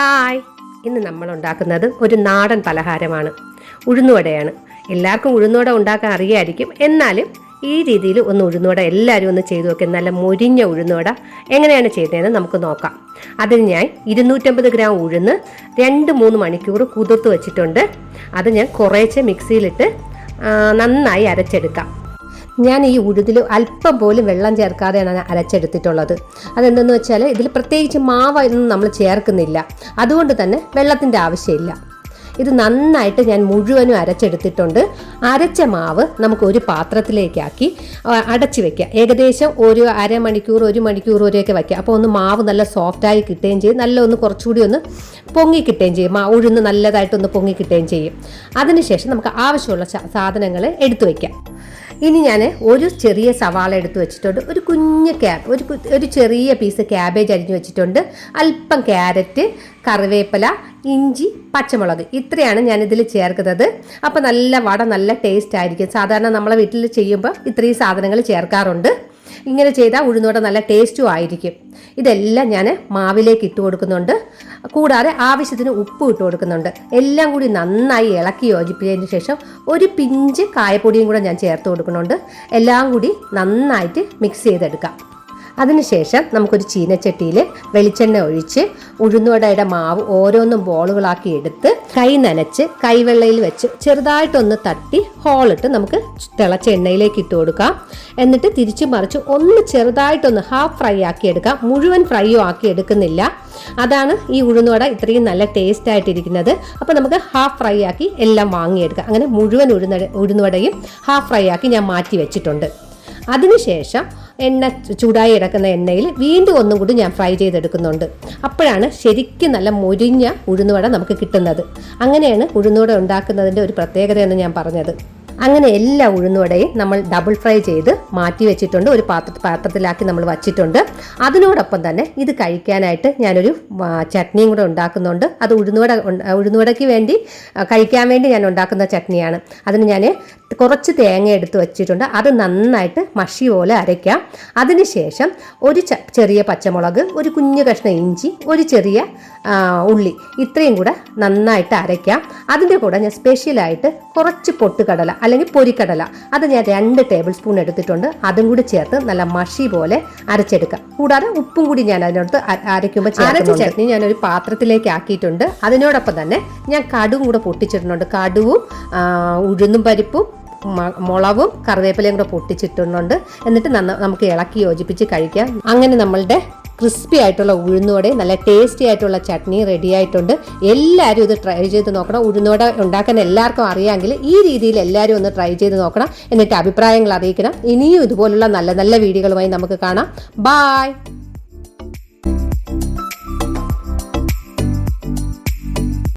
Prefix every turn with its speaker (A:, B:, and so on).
A: Hi. ഇന്ന് നമ്മൾ ഉണ്ടാക്കുന്നത് ഒരു നാടൻ പലഹാരമാണ്. ഉഴുന്നുവടയാണ്. എല്ലാവർക്കും ഉഴുന്നുവട ഉണ്ടാക്കാൻ അറിയായിരിക്കും. എന്നാലും ഈ രീതിയിൽ ഒന്ന് ഉഴുന്നുവട എല്ലാവരും ഒന്ന് ചെയ്തു നോക്കി. നല്ല മൊരിഞ്ഞ ഉഴുന്നുവട എങ്ങനെയാണ് ചെയ്തതെന്ന് നമുക്ക് നോക്കാം. അതിന് ഞാൻ ഇരുന്നൂറ്റമ്പത് ഗ്രാം ഉഴുന്ന് രണ്ട് മൂന്ന് മണിക്കൂർ കുതിർത്ത് വെച്ചിട്ടുണ്ട്. അത് ഞാൻ കുറേശ്ശെ മിക്സിയിലിട്ട് നന്നായി അരച്ചെടുക്കാം. ഞാൻ ഈ ഉഴുതിൽ അല്പം പോലും വെള്ളം ചേർക്കാതെയാണ് അരച്ചെടുത്തിട്ടുള്ളത്. അതെന്തെന്ന് വെച്ചാൽ ഇതിൽ പ്രത്യേകിച്ച് മാവ് ഒന്നും നമ്മൾ ചേർക്കുന്നില്ല. അതുകൊണ്ട് തന്നെ വെള്ളത്തിന്റെ ആവശ്യമില്ല. ഇത് നന്നായിട്ട് ഞാൻ മുഴുവനും അരച്ചെടുത്തിട്ടുണ്ട്. അരച്ച മാവ് നമുക്ക് ഒരു പാത്രത്തിലേക്കാക്കി അടച്ചു വെക്കുക ഏകദേശം ഒരു അരമണിക്കൂർ ഒരു മണിക്കൂർ വരെയൊക്കെ വയ്ക്കുക അപ്പോൾ ഒന്ന് മാവ് നല്ല സോഫ്റ്റായി കിട്ടുകയും ചെയ്യും. നല്ല ഒന്ന് കുറച്ചുകൂടി ഒന്ന് പൊങ്ങി കിട്ടുകയും ചെയ്യും. മാ ഉഴുന്ന് നല്ലതായിട്ടൊന്ന് പൊങ്ങി കിട്ടുകയും ചെയ്യും. അതിനുശേഷം നമുക്ക് ആവശ്യമുള്ള സാധനങ്ങൾ എടുത്തു വയ്ക്കാം ഇനി ഞാൻ ഒരു ചെറിയ സവാള എടുത്തു വെച്ചിട്ടുണ്ട്. ഒരു കുഞ്ഞ് ക്യാബ് ഒരു ഒരു ചെറിയ പീസ് ക്യാബേജ് അരിഞ്ഞു വെച്ചിട്ടുണ്ട്. അല്പം ക്യാരറ്റ് കറിവേപ്പില ഇഞ്ചി പച്ചമുളക്. ഇത്രയാണ് ഞാൻ ഇതിൽ ചേർക്കുന്നത്. അപ്പോൾ നല്ല വട നല്ല ടേസ്റ്റ് ആയിരിക്കും. സാധാരണ നമ്മളെ വീട്ടിൽ ചെയ്യുമ്പോൾ ഇത്രയും സാധനങ്ങൾ ചേർക്കാറുണ്ട്. ഇങ്ങനെ ചെയ്താൽ ഉഴുന്നോടെ നല്ല ടേസ്റ്റും ആയിരിക്കും. ഇതെല്ലാം ഞാൻ മാവിലേക്ക് ഇട്ട് കൊടുക്കുന്നുണ്ട്. കൂടാതെ ആവശ്യത്തിന് ഉപ്പ് ഇട്ട് കൊടുക്കുന്നുണ്ട്. എല്ലാം കൂടി നന്നായി ഇളക്കി യോജിപ്പിച്ചതിന് ശേഷം ഒരു പിഞ്ച് കായപ്പൊടിയും കൂടെ ഞാൻ ചേർത്ത് കൊടുക്കുന്നുണ്ട്. എല്ലാം കൂടി നന്നായിട്ട് മിക്സ് ചെയ്തെടുക്കാം. അതിനുശേഷം നമുക്കൊരു ചീനച്ചട്ടിയിൽ വെളിച്ചെണ്ണ ഒഴിച്ച് ഉഴുന്നുവടയുടെ മാവ് ഓരോന്നും ബോളുകളാക്കി എടുത്ത് കൈ നനച്ച് കൈവെള്ളയിൽ വെച്ച് ചെറുതായിട്ടൊന്ന് തട്ടി ഹോളിട്ട് നമുക്ക് തിളച്ച എണ്ണയിലേക്ക് ഇട്ട് കൊടുക്കാം. എന്നിട്ട് തിരിച്ചു മറിച്ച് ഒന്ന് ചെറുതായിട്ടൊന്ന് ഹാഫ് ഫ്രൈ ആക്കി എടുക്കാം. മുഴുവൻ ഫ്രൈയും ആക്കി എടുക്കുന്നില്ല. അതാണ് ഈ ഉഴുന്നുവട ഇത്രയും നല്ല ടേസ്റ്റ് ആയിട്ടിരിക്കുന്നത്. അപ്പോൾ നമുക്ക് ഹാഫ് ഫ്രൈ ആക്കി എല്ലാം വാങ്ങിയെടുക്കാം. അങ്ങനെ മുഴുവൻ ഉഴുന്ന ഉഴുന്നുവടയും ഹാഫ് ഫ്രൈ ആക്കി ഞാൻ മാറ്റി വെച്ചിട്ടുണ്ട്. അതിനുശേഷം എണ്ണ ചൂടായി കിടക്കുന്ന എണ്ണയിൽ വീണ്ടും ഒന്നും കൂടി ഞാൻ ഫ്രൈ ചെയ്തെടുക്കുന്നുണ്ട്. അപ്പോഴാണ് ശരിക്കും നല്ല മുരിഞ്ഞ ഉഴുന്നുവട നമുക്ക് കിട്ടുന്നത്. അങ്ങനെയാണ് ഉഴുന്നുവട ഉണ്ടാക്കുന്നതിന്റെ ഒരു പ്രത്യേകതയെന്ന് ഞാൻ പറഞ്ഞത്. അങ്ങനെ എല്ലാ ഉഴുന്നുവടയും നമ്മൾ ഡബിൾ ഫ്രൈ ചെയ്ത് മാറ്റി വെച്ചിട്ടുണ്ട്. ഒരു പാത്ര പാത്രത്തിലാക്കി നമ്മൾ വച്ചിട്ടുണ്ട്. അതിനോടൊപ്പം തന്നെ ഇത് കഴിക്കാനായിട്ട് ഞാനൊരു ചട്നിയും കൂടെ ഉണ്ടാക്കുന്നുണ്ട്. അത് ഉഴുന്നുവട ഉഴുന്നുവടയ്ക്ക് വേണ്ടി കഴിക്കാൻ വേണ്ടി ഞാൻ ഉണ്ടാക്കുന്ന ചട്നിയാണ്. അതിന് ഞാൻ കുറച്ച് തേങ്ങ എടുത്ത് വെച്ചിട്ടുണ്ട്. അത് നന്നായിട്ട് മഷി പോലെ അരയ്ക്കാം. അതിനുശേഷം ഒരു ചെറിയ പച്ചമുളക് ഒരു കുഞ്ഞു കഷ്ണം ഇഞ്ചി ഒരു ചെറിയ ഉള്ളി ഇത്രയും കൂടെ നന്നായിട്ട് അരയ്ക്കാം. അതിന്റെ കൂടെ ഞാൻ സ്പെഷ്യലായിട്ട് കുറച്ച് പൊട്ടുകടല അല്ലെങ്കിൽ പൊരിക്കടല. അത് ഞാൻ രണ്ട് ടേബിൾ സ്പൂൺ എടുത്തിട്ടുണ്ട്. അതും കൂടി ചേർത്ത് നല്ല മഷി പോലെ അരച്ചെടുക്കാം. കൂടാതെ ഉപ്പും കൂടി ഞാൻ അതിനടുത്ത് അരയ്ക്കുമ്പോൾ അരച്ച ചട്നി ഞാൻ ഒരു പാത്രത്തിലേക്ക് ആക്കിയിട്ടുണ്ട്. അതിനോടൊപ്പം തന്നെ ഞാൻ കടുവും കൂടെ പൊട്ടിച്ചിട്ടുണ്ട്. കടുവും ഉഴുന്നും പരിപ്പും മുളകും കറിവേപ്പിലയും കൂടെ പൊട്ടിച്ചിട്ടുണ്ട്. എന്നിട്ട് നമുക്ക് ഇളക്കി യോജിപ്പിച്ച് കഴിക്കാം. അങ്ങനെ നമ്മളുടെ ക്രിസ്പി ആയിട്ടുള്ള ഉഴുന്നുവട നല്ല ടേസ്റ്റി ആയിട്ടുള്ള ചട്നി റെഡി ആയിട്ടുണ്ട്. എല്ലാവരും ഇത് ട്രൈ ചെയ്ത് നോക്കണം. ഉഴുന്നുവട ഉണ്ടാക്കാൻ എല്ലാവർക്കും അറിയാമെങ്കിൽ ഈ രീതിയിൽ എല്ലാവരും ഒന്ന് ട്രൈ ചെയ്ത് നോക്കണം. എന്നിട്ട് അഭിപ്രായങ്ങൾ അറിയിക്കണം. ഇനിയും ഇതുപോലുള്ള നല്ല നല്ല വീഡിയോകളുമായി നമുക്ക് കാണാം. ബായ്